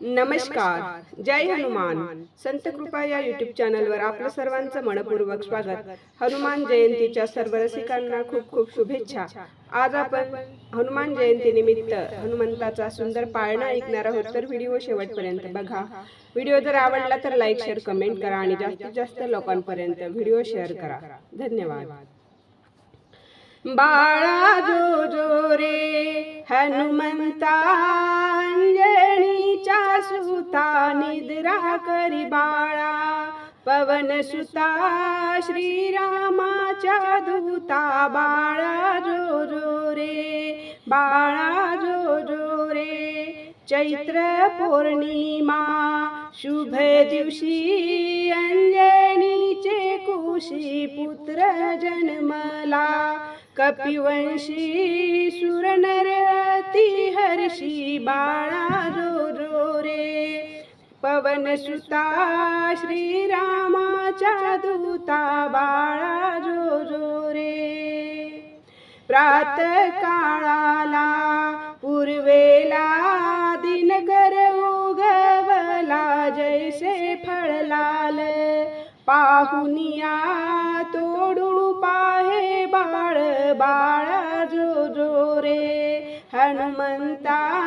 नमस्कार. जय हनुमान. संत कृपा या युट्यूब चॅनलवर आपलं सर्वांचं मनपूर्वक स्वागत. हनुमान जयंतीच्या सर्व रसिकांना खूप खूप शुभेच्छा. आज आपण हनुमान जयंती निमित्त हनुमंताचा सुंदर पाळणा ऐकणार आहोत तर व्हिडिओ शेवटपर्यंत बघा. व्हिडिओ जर आवडला तर लाईक शेअर कमेंट करा आणि जास्तीत जास्त लोकांपर्यंत व्हिडिओ शेअर करा. धन्यवाद. बाळा जो जो रे हनुमंता करी बाळा. पवन सुता श्रीरामाच्या दूता. बाळा जो जो रे बाळा जो जो रे. चैत्र पौर्णिमा शुभ दिवशी अंजनीचे कुशी पुत्र जन्मला. कपिवंशी सुरनर हर्षी बाळा पवन सुता श्रीरामाच्या दूता बाळा जो जो रे. प्रात काळाला पूर्वेला दिनकर उगवला जैसे फळलाल. पाहुनिया तोडू पाहे बाळ बाळा जो जो रे. हनुमंता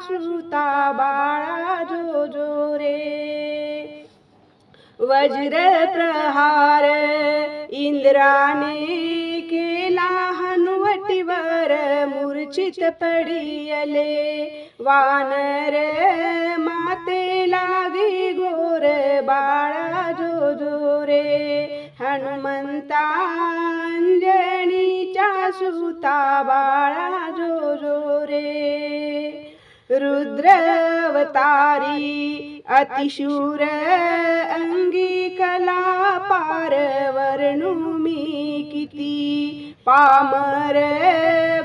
सुता बाळा जो जो रे. वज्र प्रहार इंद्राने केला हनुवटीवर मूर्छित पडियले. वानर माते लागे गोर बाळा जो जो रे. हनुमंता अंजनीच्या सुता बाळा रुद्रवतारी अतिशूर अंगी कला पार वर्णू मी किती पामर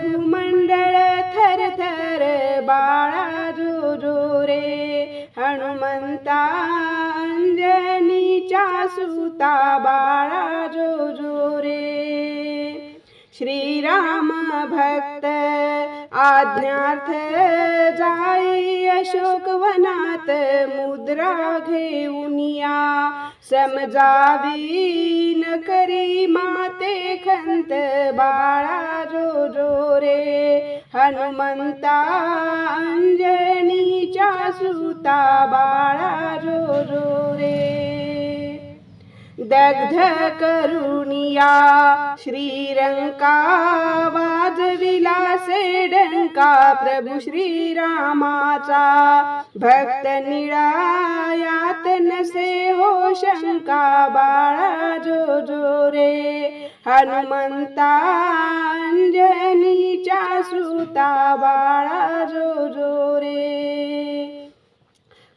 भूमंडळ थर थर बाळा जो जो रे हनुमंता अंजनीच्या सुता बाळा जो जो रे श्रीराम भक्त आज्ञार्थ जाई अशोकवनात मुद्रा घेऊनिया समजावी न करी माते खंत बाळा जो जो रे. हनुमंता अंजनीच्या सुता बाळा जो जो रे. दग्ध करुनिया श्रीरंका वाजविला से डंका प्रभू श्रीरामाचा भक्त निळायात नसे हो शंका बाळा जो जो रे हनुमंता अंजनीच्या सुता बाळा जो जो रे.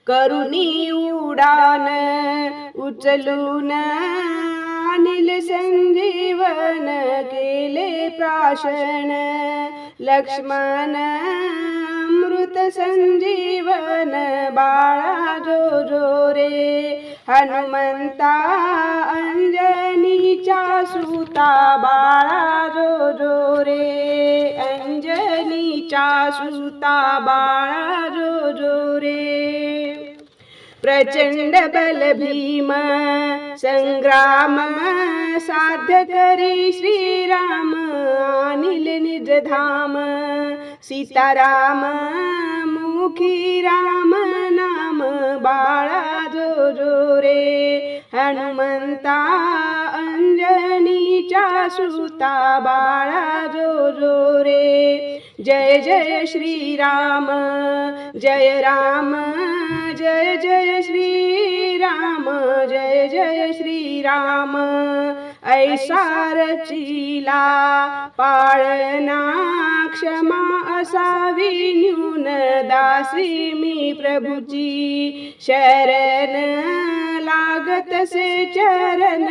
करुणी उडान उचलून अनिल संजीवन केले प्राशन. लक्ष्मण मृत संजीवन बाळा जो जो रे. हनुमंता अंजनीच्या सुता बाळा जो जो रे. अंजनीच्या सुता बाळा जो जो रे. प्रचंड बल भीम संग्राम साध्य करी श्रीराम अनिल निज धाम। सीताराम मुखी राम नाम बाळा जो जो रे। हनुमंता अंजनीच्या सुता बाळा जो जो रे। जय जय श्रीराम जय राम। जय श्रीराम जय जय श्रीराम ऐसा रचिला पाळना क्षमा असावी न्यून दासी मी प्रभुची। शरण लागत से चरण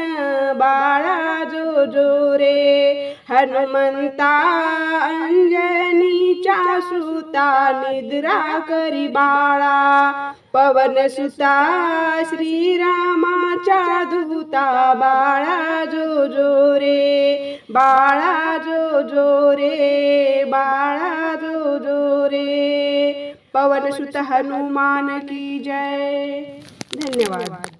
बाळा जो जो रे हनुमंता अंजनीच्या सुता निद्रा करी बाळा. पवन सुता श्रीरामाच्या दूता बाळा जो जो रे. बाळा जो जो रे बाळा जो जो रे. पवन सुत हनुमान की जय. धन्यवाद.